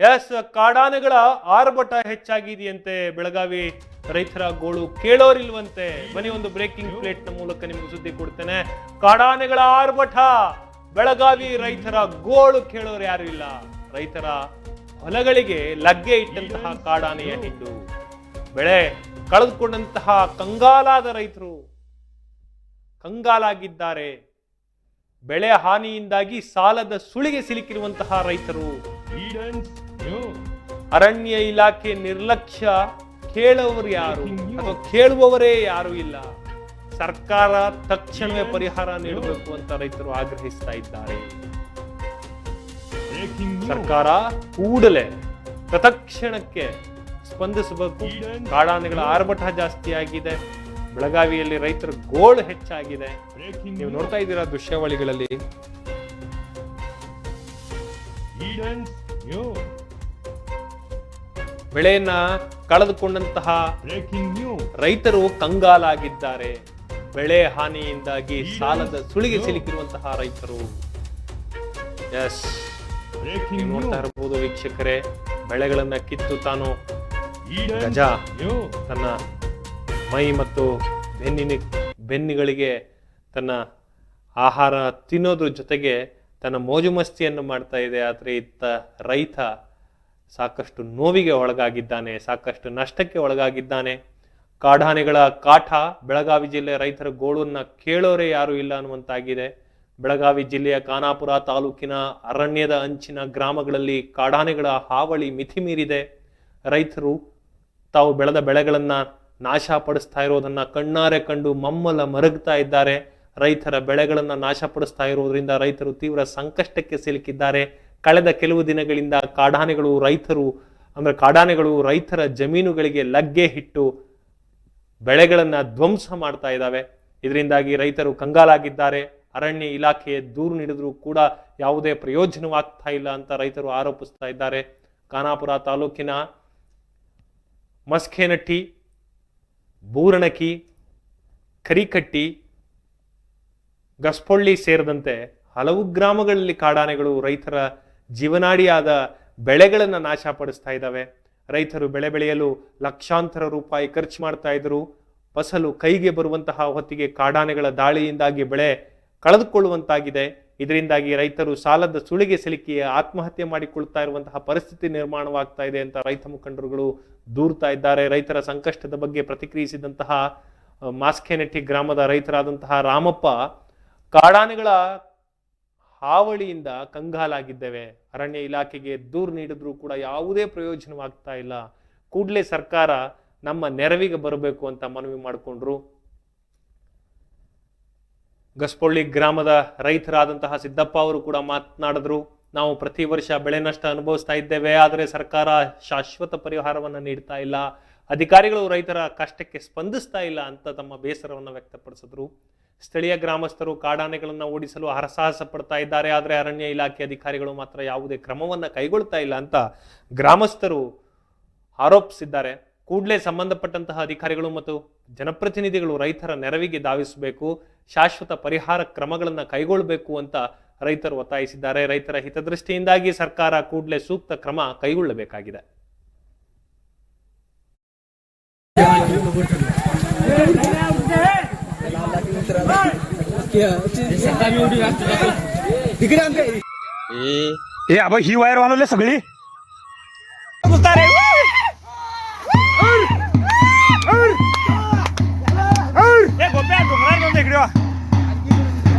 S, ಕಾಡಾನೆಗಳ ಆರ್ಭಟ ಹೆಚ್ಚಾಗಿದೆಯಂತೆ. ಬೆಳಗಾವಿ ರೈತರ ಗೋಳು ಕೇಳೋರಿಲ್ವಂತೆ. ಬನ್ನಿ ಒಂದು ಬ್ರೇಕಿಂಗ್ ಪ್ಲೇಟ್ನ ಮೂಲಕ ನಿಮ್ಗೆ ಸುದ್ದಿ ಕೊಡ್ತೇನೆ. ಕಾಡಾನೆಗಳ ಆರ್ಭಟ, ಬೆಳಗಾವಿ ರೈತರ ಗೋಳು ಕೇಳೋರು ಯಾರು ಇಲ್ಲ. ರೈತರ ಹೊಲಗಳಿಗೆ ಲಗ್ಗೆ ಇಟ್ಟಂತಹ ಕಾಡಾನೆಯ ಹಿಂಡು ಬೆಳೆ ಕಳೆದುಕೊಂಡಂತಹ ಕಂಗಾಲಾದ ರೈತರು ಕಂಗಾಲಾಗಿದ್ದಾರೆ. ಬೆಳೆ ಹಾನಿಯಿಂದಾಗಿ ಸಾಲದ ಸುಳಿಗೆ ಸಿಲುಕಿರುವಂತಹ ರೈತರು. ಅರಣ್ಯ ಇಲಾಖೆ ನಿರ್ಲಕ್ಷ್ಯ ಕೇಳುವವರು ಯಾರು? ಅಥವಾ ಕೇಳುವವರೇ ಯಾರು ಇಲ್ಲ? ಸರ್ಕಾರ ತಕ್ಷಣವೇ ಪರಿಹಾರ ನೀಡಬೇಕು ಅಂತ ರೈತರು ಆಗ್ರಹಿಸ್ತಾ ಇದ್ದಾರೆ. ಸರ್ಕಾರ ಕೂಡಲೇ ತತ್ಕ್ಷಣಕ್ಕೆ ಸ್ಪಂದಿಸಬೇಕು. ಕಾಡಾನೆಗಳ ಆರ್ಭಟ ಜಾಸ್ತಿ ಆಗಿದೆ ಬೆಳಗಾವಿಯಲ್ಲಿ ರೈತರ ಗೋಳು ಹೆಚ್ಚಾಗಿದೆ. ನೀವು ನೋಡ್ತಾ ಇದ್ದೀರಾ ದೃಶ್ಯಾವಳಿಗಳಲ್ಲಿ? ಬೆಳೆಯನ್ನ ಕಳೆದುಕೊಂಡಂತಹ ರೈತರು ಕಂಗಾಲಾಗಿದ್ದಾರೆ. ಬೆಳೆ ಹಾನಿಯಿಂದಾಗಿ ಸಾಲದ ಸುಳಿಗೆ ಸಿಲುಕಿರುವಂತಹ ರೈತರು. ಎಸ್ ನೋಡ್ತಾ ಇರಬಹುದು ವೀಕ್ಷಕರೇ ಬೆಳೆಗಳನ್ನ ಕಿತ್ತು ತಾನು. ಗಜ. ತನ್ನ ಮೈ ಮತ್ತು ಬೆನ್ನಿನ ಬೆನ್ನುಗಳಿಗೆ ತನ್ನ ಆಹಾರ ತಿನ್ನೋದ್ರ ಜೊತೆಗೆ ತನ್ನ ಮೋಜು ಮಸ್ತಿಯನ್ನು ಮಾಡ್ತಾ ಇದೆ. ಆದರೆ ಇತ್ತ ರೈತ ಸಾಕಷ್ಟು ನೋವಿಗೆ ಒಳಗಾಗಿದ್ದಾನೆ, ಸಾಕಷ್ಟು ನಷ್ಟಕ್ಕೆ ಒಳಗಾಗಿದ್ದಾನೆ. ಕಾಡಾನೆಗಳ ಕಾಟ ಬೆಳಗಾವಿ ಜಿಲ್ಲೆ ರೈತರ ಗೋಳನ್ನ ಕೇಳೋರೇ ಯಾರು ಇಲ್ಲ ಅನ್ನುವಂತಾಗಿದೆ. ಬೆಳಗಾವಿ ಜಿಲ್ಲೆಯ ಖಾನಾಪುರ ತಾಲೂಕಿನ ಅರಣ್ಯದ ಅಂಚಿನ ಗ್ರಾಮಗಳಲ್ಲಿ ಕಾಡಾನೆಗಳ ಹಾವಳಿ ಮಿತಿ ಮೀರಿದೆ ರೈತರು ತಾವು ಬೆಳೆದ ಬೆಳೆಗಳನ್ನು ನಾಶ ಪಡಿಸ್ತಾ ಇರೋದನ್ನ ಕಣ್ಣಾರೆ ಕಂಡು ಮಮ್ಮಲ ಮರಗ್ತಾ ಇದ್ದಾರೆ. ರೈತರ ಬೆಳೆಗಳನ್ನು ನಾಶಪಡಿಸ್ತಾ ಇರೋದ್ರಿಂದ ರೈತರು ತೀವ್ರ ಸಂಕಷ್ಟಕ್ಕೆ ಸಿಲುಕಿದ್ದಾರೆ. ಕಳೆದ ಕೆಲವು ದಿನಗಳಿಂದ ಕಾಡಾನೆಗಳು ರೈತರು, ಅಂದರೆ ಕಾಡಾನೆಗಳು ರೈತರ ಜಮೀನುಗಳಿಗೆ ಲಗ್ಗೆ ಹಿಟ್ಟು ಬೆಳೆಗಳನ್ನು ಧ್ವಂಸ ಮಾಡ್ತಾ ಇದ್ದಾವೆ ಇದರಿಂದಾಗಿ ರೈತರು ಕಂಗಾಲಾಗಿದ್ದಾರೆ. ಅರಣ್ಯ ಇಲಾಖೆ ದೂರು ನೀಡಿದರೂ ಕೂಡ ಯಾವುದೇ ಪ್ರಯೋಜನವಾಗ್ತಾ ಇಲ್ಲ ಅಂತ ರೈತರು ಆರೋಪಿಸ್ತಾ ಇದ್ದಾರೆ. ಖಾನಾಪುರ ತಾಲೂಕಿನ ಮಸ್ಕೇನಟ್ಟಿ, ಬೂರಣಕಿ, ಕರಿಕಟ್ಟಿ, ಗಸ್ಪೊಳ್ಳಿ ಸೇರಿದಂತೆ ಹಲವು ಗ್ರಾಮಗಳಲ್ಲಿ ಕಾಡಾನೆಗಳು ರೈತರ ಜೀವನಾಡಿಯಾದ ಬೆಳೆಗಳನ್ನು ನಾಶಪಡಿಸ್ತಾ ಇದ್ದಾವೆ. ರೈತರು ಬೆಳೆ ಬೆಳೆಯಲು ಲಕ್ಷಾಂತರ ರೂಪಾಯಿ ಖರ್ಚು ಮಾಡ್ತಾ ಇದ್ರು ಫಸಲು ಕೈಗೆ ಬರುವಂತಹ ಹೊತ್ತಿಗೆ ಕಾಡಾನೆಗಳ ದಾಳಿಯಿಂದಾಗಿ ಬೆಳೆ ಕಳೆದುಕೊಳ್ಳುವಂತಾಗಿದೆ. ಇದರಿಂದಾಗಿ ರೈತರು ಸಾಲದ ಸುಳಿಗೆ ಸಿಲುಕಿ ಆತ್ಮಹತ್ಯೆ ಮಾಡಿಕೊಳ್ತಾ ಇರುವಂತಹ ಪರಿಸ್ಥಿತಿ ನಿರ್ಮಾಣವಾಗ್ತಾ ಇದೆ ಅಂತ ರೈತ ಮುಖಂಡರುಗಳು ದೂರ್ತಾ ಇದ್ದಾರೆ. ರೈತರ ಸಂಕಷ್ಟದ ಬಗ್ಗೆ ಪ್ರತಿಕ್ರಿಯಿಸಿದಂತಹ ಮಾಸ್ಕೆನೆಟ್ಟಿ ಗ್ರಾಮದ ರೈತರಾದಂತಹ ರಾಮಪ್ಪ, ಕಾಡಾನೆಗಳ ಹಾವಳಿಯಿಂದ ಕಂಗಾಲಾಗಿದ್ದೇವೆ. ಅರಣ್ಯ ಇಲಾಖೆಗೆ ದೂರು ನೀಡಿದ್ರೂ ಕೂಡ ಯಾವುದೇ ಪ್ರಯೋಜನವಾಗ್ತಾ ಇಲ್ಲ. ಕೂಡಲೇ ಸರ್ಕಾರ ನಮ್ಮ ನೆರವಿಗೆ ಬರಬೇಕು ಅಂತ ಮನವಿ ಮಾಡಿಕೊಂಡ್ರು. ಗಸ್ಪೊಳ್ಳಿ ಗ್ರಾಮದ ರೈತರಾದಂತಹ ಸಿದ್ದಪ್ಪ ಅವರು ಕೂಡ ಮಾತನಾಡಿದ್ರು. ನಾವು ಪ್ರತಿ ವರ್ಷ ಬೆಳೆ ನಷ್ಟ ಅನುಭವಿಸ್ತಾ ಇದ್ದೇವೆ, ಆದರೆ ಸರ್ಕಾರ ಶಾಶ್ವತ ಪರಿಹಾರವನ್ನು ನೀಡ್ತಾ ಇಲ್ಲ. ಅಧಿಕಾರಿಗಳು ರೈತರ ಕಷ್ಟಕ್ಕೆ ಸ್ಪಂದಿಸ್ತಾ ಇಲ್ಲ ಅಂತ ತಮ್ಮ ಬೇಸರವನ್ನು ವ್ಯಕ್ತಪಡಿಸಿದ್ರು. ಸ್ಥಳೀಯ ಗ್ರಾಮಸ್ಥರು ಕಾಡಾನೆಗಳನ್ನು ಓಡಿಸಲು ಹರಸಾಹಸ ಪಡ್ತಾ ಇದ್ದಾರೆ. ಆದರೆ ಅರಣ್ಯ ಇಲಾಖೆ ಅಧಿಕಾರಿಗಳು ಮಾತ್ರ ಯಾವುದೇ ಕ್ರಮವನ್ನು ಕೈಗೊಳ್ತಾ ಇಲ್ಲ ಅಂತ ಗ್ರಾಮಸ್ಥರು ಆರೋಪಿಸಿದ್ದಾರೆ. ಕೂಡಲೇ ಸಂಬಂಧಪಟ್ಟಂತಹ ಅಧಿಕಾರಿಗಳು ಮತ್ತು ಜನಪ್ರತಿನಿಧಿಗಳು ರೈತರ ನೆರವಿಗೆ ಧಾವಿಸಬೇಕು, ಶಾಶ್ವತ ಪರಿಹಾರ ಕ್ರಮಗಳನ್ನು ಕೈಗೊಳ್ಳಬೇಕು ಅಂತ ರೈತರು ಒತ್ತಾಯಿಸಿದ್ದಾರೆ. ರೈತರ ಹಿತದೃಷ್ಟಿಯಿಂದಾಗಿ ಸರ್ಕಾರ ಕೂಡಲೇ ಸೂಕ್ತ ಕ್ರಮ ಕೈಗೊಳ್ಳಬೇಕಾಗಿದೆ. ए अब ही वायर वाढवले सगळी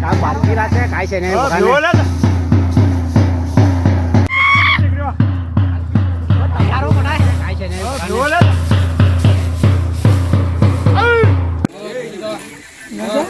काय बारकी राहते काय शेणे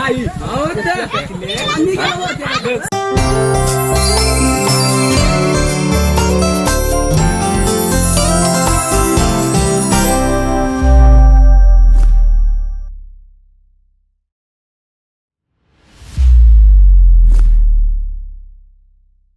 Aí. Aonde? Amiga,